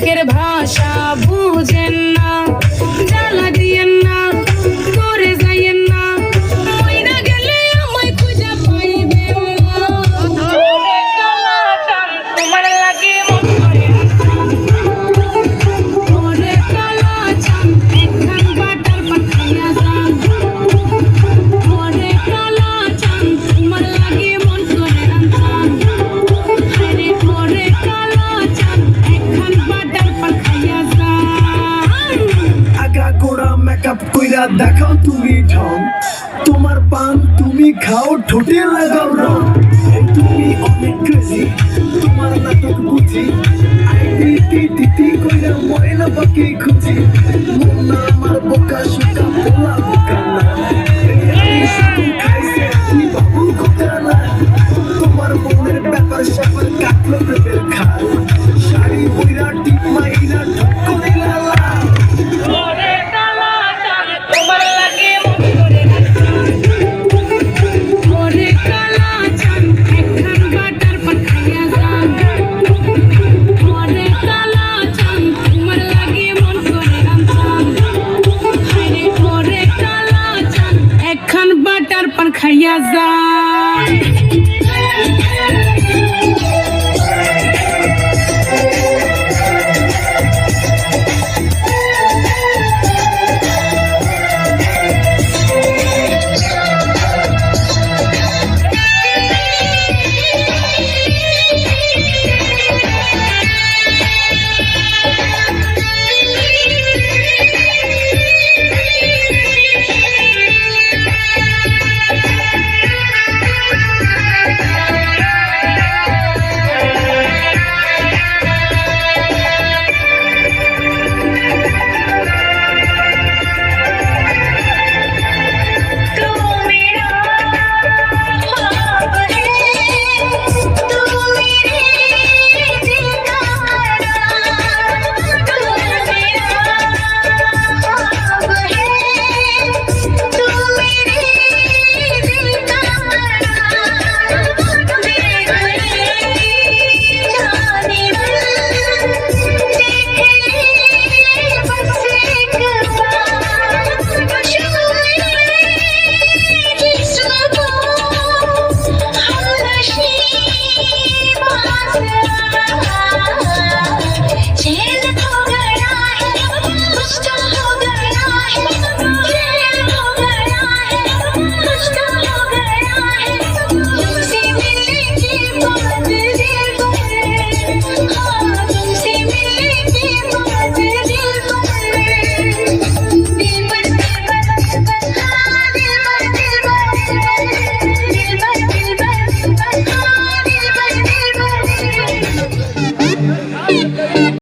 কেন ভাষা বুঝেন দেখাও তুমি ঢং। তোমার পান তুমি খাও, ঠোঁটে লাগাও রং। তুমি অনেক ক্রেজি তোমার নাটক বুঝি। টিটি কইরা ময়না পাখি খুঁজি। মন না আমার বোকা বোকা না। তোমার মনের ব্যাপার স্যাপার কাটলো খাল Eliazar.